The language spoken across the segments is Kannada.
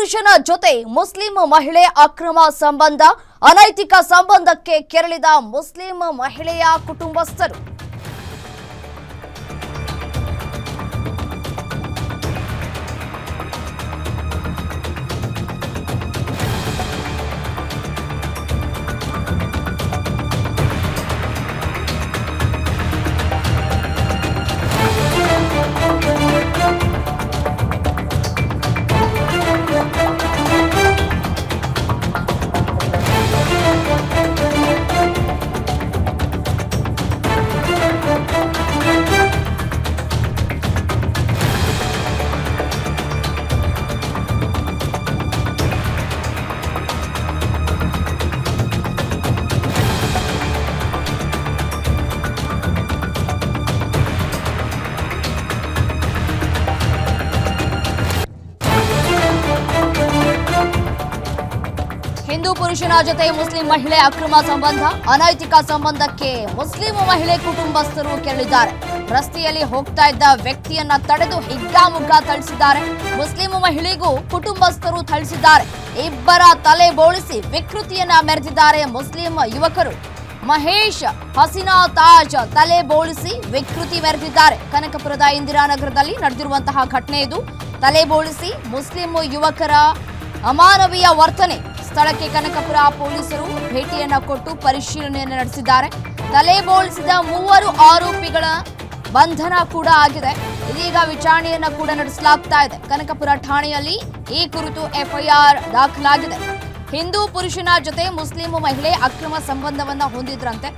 ಪುರುಷನ ಜೊತೆ ಮುಸ್ಲಿಂ ಮಹಿಳೆ ಅಕ್ರಮ ಸಂಬಂಧ ಅನೈತಿಕ ಸಂಬಂಧಕ್ಕೆ ಕೆರಳಿದ ಮುಸ್ಲಿಂ ಮಹಿಳೆಯ ಕುಟುಂಬಸ್ಥರು. ಹಿಂದೂ ಪುರುಷನ ಜೊತೆ ಮುಸ್ಲಿಂ ಮಹಿಳೆ ಅಕ್ರಮ ಸಂಬಂಧ, ಅನೈತಿಕ ಸಂಬಂಧಕ್ಕೆ ಮುಸ್ಲಿಂ ಮಹಿಳೆ ಕುಟುಂಬಸ್ಥರು ಕೆರಳಿದ್ದಾರೆ. ರಸ್ತೆಯಲ್ಲಿ ಹೋಗ್ತಾ ಇದ್ದ ವ್ಯಕ್ತಿಯನ್ನ ತಡೆದು ಹಿಗ್ಗಾಮುಗ್ಗಾ ಥಳಿಸಿದ್ದಾರೆ. ಮುಸ್ಲಿಂ ಮಹಿಳೆಗೂ ಕುಟುಂಬಸ್ಥರು ಥಳಿಸಿದ್ದಾರೆ. ಇಬ್ಬರ ತಲೆ ಬೋಳಿಸಿ ವಿಕೃತಿಯನ್ನ ಮೆರೆದಿದ್ದಾರೆ ಮುಸ್ಲಿಂ ಯುವಕರು. ಮಹೇಶ್ ಹಸಿನಾ ತಾಜ್ ತಲೆ ಬೋಳಿಸಿ ವಿಕೃತಿ ಮೆರೆದಿದ್ದಾರೆ. ಕನಕಪುರದ ಇಂದಿರಾನಗರದಲ್ಲಿ ನಡೆದಿರುವಂತಹ ಘಟನೆ ಇದು. ತಲೆ ಬೋಳಿಸಿ ಮುಸ್ಲಿಂ ಯುವಕರ ಅಮಾನವೀಯ ವರ್ತನೆ ಸ್ಥಳಕ್ಕೆ ಕನಕಪುರ ಪೊಲೀಸರು ಭೇಟಿಯನ್ನ ಕೊಟ್ಟು ಪರಿಶೀಲನೆಯನ್ನು ನಡೆಸಿದ್ದಾರೆ. ತಲೆ ಬೋಳಿಸಿದ ಮೂವರು ಆರೋಪಿಗಳ ಬಂಧನ ಕೂಡ ಆಗಿದೆ. ಇದೀಗ ವಿಚಾರಣೆಯನ್ನ ಕೂಡ ನಡೆಸಲಾಗ್ತಾ ಇದೆ. ಕನಕಪುರ ಠಾಣೆಯಲ್ಲಿ ಈ ಕುರಿತು ಎಫ್ಐಆರ್ ದಾಖಲಾಗಿದೆ. ಹಿಂದೂ ಪುರುಷನ ಜೊತೆ ಮುಸ್ಲಿಂ ಮಹಿಳೆ ಅಕ್ರಮ ಸಂಬಂಧವನ್ನ ಹೊಂದಿದ್ರಂತೆ.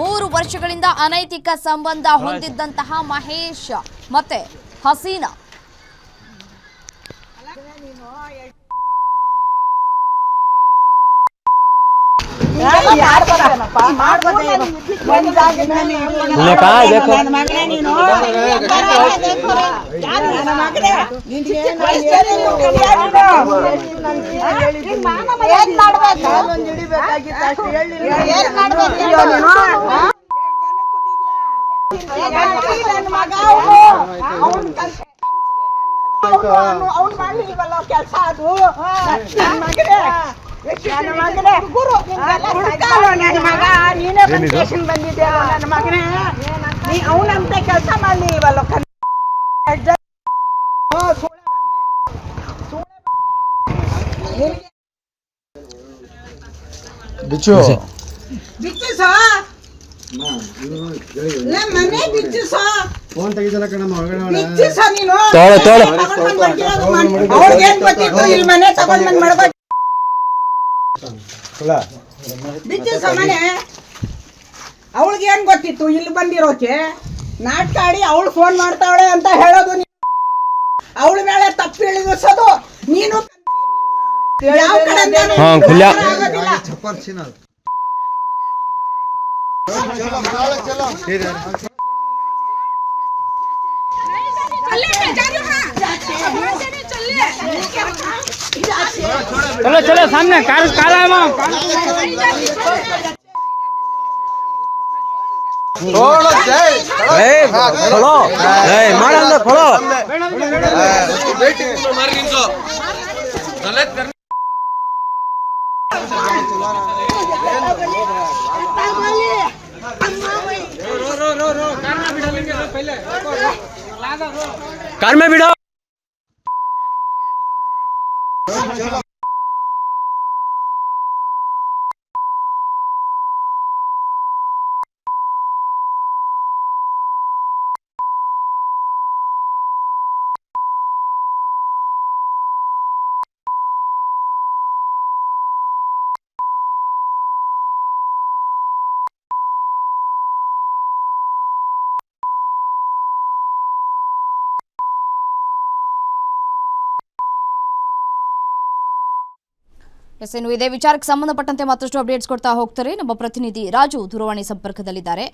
ಮೂರು ವರ್ಷಗಳಿಂದ ಅನೈತಿಕ ಸಂಬಂಧ ಹೊಂದಿದ್ದಂತಹ ಮಹೇಶ್ ಮತ್ತೆ ಹಸೀನಾ. ಅವ್ನು ಮಾಡ್ಲಿಲ್ವಲ್ಲ ಕೆಲಸ ಅದು? ಮಗನೇ. ನನ್ನ ಮಗ ನೀನೇ ಸ್ಟೇಷನ್ ಬಂದಿದ್ದೆ ನನ್ನ ಮಗನೇ ನೀ ಅವನಂತ ಕೆಲಸ ಮಾಡಿ ಇವಲ್ಲ ಬಿಚ್ಚು ಬಿಚ್ಚಿಸೋ ತೋಳ ತೋಳ ಅವ್ರಿಗೆ ಏನ್ ಗೊತ್ತಿತ್ತು ಇಲ್ಲಿ ಮನೆ ತಗೊಂಡ್ ಬಂದ್ ಮಾಡ್ಬೇಕು ಅವಳಿಗೆ ಏನ್ ಗೊತ್ತಿತ್ತು? ಇಲ್ಲಿ ಬಂದಿರೋಕೆ ನಾಟಕ ಆಡಿ ಅವಳು ಫೋನ್ ಮಾಡ್ತಾವಳೆ ಅಂತ ಹೇಳೋದು ಅವಳ ಮೇಲೆ ತಪ್ಪು ಇಳಿಸೋದು ನೀನು. ಯಾವ ಕಡೆಯಿಂದನೂ चलो चलो सामने कार काला है खोलो जय। जय खोलो। जय मारन दे खोलो। कार में बिठा চলো ಎಸ್ ಇನ್ನು ಇದೇ. ವಿಚಾರಕ್ಕೆ ಸಂಬಂಧಪಟ್ಟಂತೆ ಮತ್ತಷ್ಟು ಅಪ್ಡೇಟ್ಸ್ ಕೊಡ್ತಾ ಹೋಗ್ತಾರೆ. ನಮ್ಮ ಪ್ರತಿನಿಧಿ ರಾಜು ದೂರವಾಣಿ ಸಂಪರ್ಕದಲ್ಲಿದ್ದಾರೆ.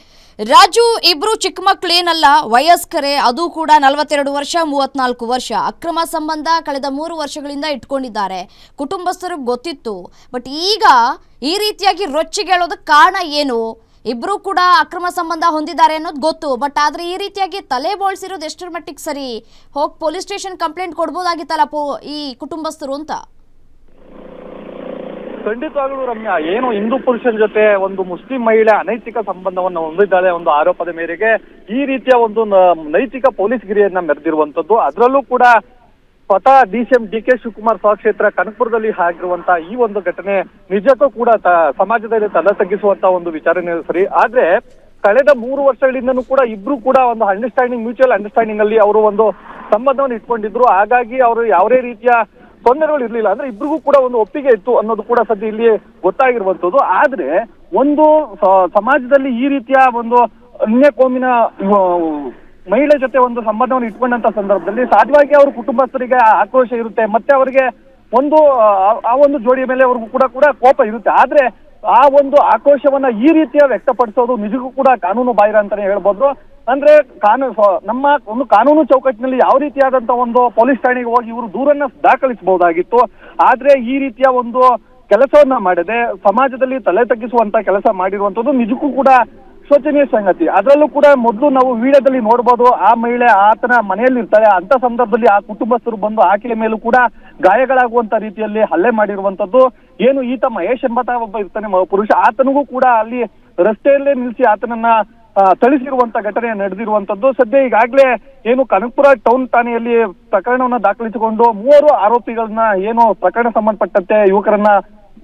ರಾಜು, ಇಬ್ರು ಚಿಕ್ಕ ಮಕ್ಕಳೇನಲ್ಲ ವಯಸ್ಕರೇ, ಅದು ಕೂಡ ನಲವತ್ತೆರಡು ವರ್ಷ ಮೂವತ್ನಾಲ್ಕು ವರ್ಷ. ಅಕ್ರಮ ಸಂಬಂಧ ಕಳೆದ ಮೂರು ವರ್ಷಗಳಿಂದ ಇಟ್ಕೊಂಡಿದ್ದಾರೆ. ಕುಟುಂಬಸ್ಥರಿಗೆ ಗೊತ್ತಿತ್ತು. ಬಟ್ ಈಗ ಈ ರೀತಿಯಾಗಿ ರೊಚ್ಚಿಗೇಳೋದಕ್ಕೆ ಕಾರಣ ಏನು? ಇಬ್ರು ಕೂಡ ಅಕ್ರಮ ಸಂಬಂಧ ಹೊಂದಿದ್ದಾರೆ ಅನ್ನೋದು ಗೊತ್ತು. ಬಟ್ ಆದ್ರೆ ಈ ರೀತಿಯಾಗಿ ತಲೆ ಬೋಳ್ಸಿರೋದು ಎಷ್ಟರ ಮಟ್ಟಿಗೆ ಸರಿ? ಹೋಗಿ ಪೊಲೀಸ್ ಸ್ಟೇಷನ್ ಕಂಪ್ಲೇಂಟ್ ಕೊಡ್ಬೋದಾಗಿತ್ತಲ್ಲ ಈ ಕುಟುಂಬಸ್ಥರು ಅಂತ? ಖಂಡಿತವಾಗ್ಲೂ ರಮ್ಯಾ, ಏನು ಹಿಂದೂ ಪುರುಷನ ಜೊತೆ ಒಂದು ಮುಸ್ಲಿಂ ಮಹಿಳೆ ಅನೈತಿಕ ಸಂಬಂಧವನ್ನು ಹೊಂದಿದ್ದಾಳೆ ಒಂದು ಆರೋಪದ ಮೇರೆಗೆ ಈ ರೀತಿಯ ಒಂದು ನೈತಿಕ ನೈತಿಕ ಪೊಲೀಸ್ಗಿರಿಯನ್ನ ಮೆರೆದಿರುವಂತದ್ದು ಅದರಲ್ಲೂ ಕೂಡ ಸ್ವತಃ D C M D K Shivakumar ಸ್ವಕ್ಷೇತ್ರ ಕನಕಪುರದಲ್ಲಿ ಆಗಿರುವಂತಹ ಈ ಒಂದು ಘಟನೆ ನಿಜಕ್ಕೂ ಕೂಡ ಸಮಾಜದಲ್ಲಿ ತಲೆ ತಗ್ಗಿಸುವಂತ ಒಂದು ವಿಚಾರನೇ ಸರಿ. ಆದ್ರೆ ಕಳೆದ ಮೂರು ವರ್ಷಗಳಿಂದನೂ ಕೂಡ ಇಬ್ರು ಕೂಡ ಒಂದು ಅಂಡರ್ಸ್ಟ್ಯಾಂಡಿಂಗ್ ಮ್ಯೂಚುವಲ್ ಅಂಡರ್ಸ್ಟ್ಯಾಂಡಿಂಗ್ ಅಲ್ಲಿ ಅವರು ಒಂದು ಸಂಬಂಧವನ್ನು ಇಟ್ಕೊಂಡಿದ್ರು. ಹಾಗಾಗಿ ಅವರು ಯಾವುದೇ ರೀತಿಯ ತೊಂದರೆಗಳು ಇರ್ಲಿಲ್ಲ. ಅಂದ್ರೆ ಇಬ್ರಿಗೂ ಕೂಡ ಒಂದು ಒಪ್ಪಿಗೆ ಇತ್ತು ಅನ್ನೋದು ಕೂಡ ಸದ್ಯ ಇಲ್ಲಿ ಗೊತ್ತಾಗಿರುವಂತದ್ದು ಆದ್ರೆ ಒಂದು ಸಮಾಜದಲ್ಲಿ ಈ ರೀತಿಯ ಒಂದು ಅನ್ಯ ಕೋಮಿನ ಮಹಿಳೆ ಜೊತೆ ಒಂದು ಸಂಬಂಧವನ್ನು ಇಟ್ಕೊಂಡಂತ ಸಂದರ್ಭದಲ್ಲಿ ಸಾಧ್ಯವಾಗಿ ಅವ್ರ ಕುಟುಂಬಸ್ಥರಿಗೆ ಆಕ್ರೋಶ ಇರುತ್ತೆ. ಮತ್ತೆ ಅವರಿಗೆ ಒಂದು ಆ ಒಂದು ಜೋಡಿಯ ಮೇಲೆ ಅವ್ರಿಗೂ ಕೂಡ ಕೂಡ ಕೋಪ ಇರುತ್ತೆ. ಆದ್ರೆ ಆ ಒಂದು ಆಕ್ರೋಶವನ್ನ ಈ ರೀತಿಯ ವ್ಯಕ್ತಪಡಿಸೋದು ನಿಜಕ್ಕೂ ಕೂಡ ಕಾನೂನು ಬಾಹಿರ ಅಂತಾನೆ ಹೇಳ್ಬೋದು. ಅಂದ್ರೆ ಕಾನೂನು ನಮ್ಮ ಒಂದು ಕಾನೂನು ಚೌಕಟ್ಟಿನಲ್ಲಿ ಯಾವ ರೀತಿಯಾದಂತ ಒಂದು ಪೊಲೀಸ್ ಠಾಣೆಗೆ ಹೋಗಿ ಇವರು ದೂರನ್ನ ದಾಖಲಿಸಬಹುದಾಗಿತ್ತು. ಆದ್ರೆ ಈ ರೀತಿಯ ಒಂದು ಕೆಲಸವನ್ನ ಮಾಡದೆ ಸಮಾಜದಲ್ಲಿ ತಲೆ ತಗ್ಗಿಸುವಂತ ಕೆಲಸ ಮಾಡಿರುವಂತದ್ದು ನಿಜಕ್ಕೂ ಕೂಡ ಶೋಚನೀಯ ಸಂಗತಿ. ಅದರಲ್ಲೂ ಕೂಡ ಮೊದಲು ನಾವು ವಿಡಿಯೋದಲ್ಲಿ ನೋಡ್ಬೋದು, ಆ ಮಹಿಳೆ ಆತನ ಮನೆಯಲ್ಲಿ ಇರ್ತಾಳೆ ಅಂತ ಸಂದರ್ಭದಲ್ಲಿ ಆ ಕುಟುಂಬಸ್ಥರು ಬಂದು ಆಕೆಯ ಮೇಲೂ ಕೂಡ ಗಾಯಗಳಾಗುವಂತ ರೀತಿಯಲ್ಲಿ ಹಲ್ಲೆ ಮಾಡಿರುವಂತದ್ದು. ಏನು ಈತ ಮಹೇಶ್ ಎಂಬತ ಒಬ್ಬ ಇರ್ತಾನೆ ಪುರುಷ ಆತನಿಗೂ ಕೂಡ ಅಲ್ಲಿ ರಸ್ತೆಯಲ್ಲೇ ನಿಲ್ಲಿಸಿ ಆತನನ್ನ ಥಳಿಸಿರುವಂತ ಘಟನೆ ನಡೆದಿರುವಂತದ್ದು ಸದ್ಯ ಈಗಾಗಲೇ ಏನು ಕನಕಪುರ ಟೌನ್ ಠಾಣೆಯಲ್ಲಿ ಪ್ರಕರಣವನ್ನ ದಾಖಲಿಸಿಕೊಂಡು ಮೂವರು ಆರೋಪಿಗಳನ್ನ ಏನು ಪ್ರಕರಣ ಸಂಬಂಧಪಟ್ಟಂತೆ ಯುವಕರನ್ನ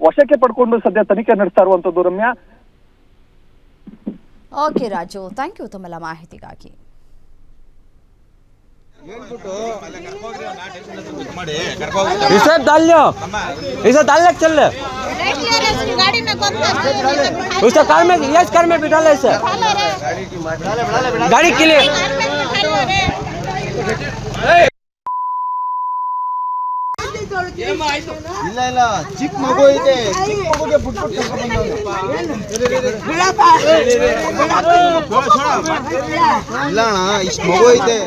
ವಶಕ್ಕೆ ಪಡ್ಕೊಂಡು ಸದ್ಯ ತನಿಖೆ ನಡೆಸ್ತಾ ಇರುವಂತದ್ದು Ramya okay Raju thank you ತಮ್ಮೆಲ್ಲ ಮಾಹಿತಿಗಾಗಿ इसे डाल लो इसे डालने के चल ले गाड़ी में कौन सा उसे कार में यस कार में बिठा ले इसे গাড়ি কিলে ಇಲ್ಲ ಇಲ್ಲ ಚಿಕ್ಕ ಮಗು ಐತೆ ಚಿಕ್ಕ ಮಗುಗೆ ಬಿಟ್ಬಿಟ್ಟು ಇಲ್ಲ ಅಣ್ಣ ಇಷ್ಟು ಮಗು ಇದೆ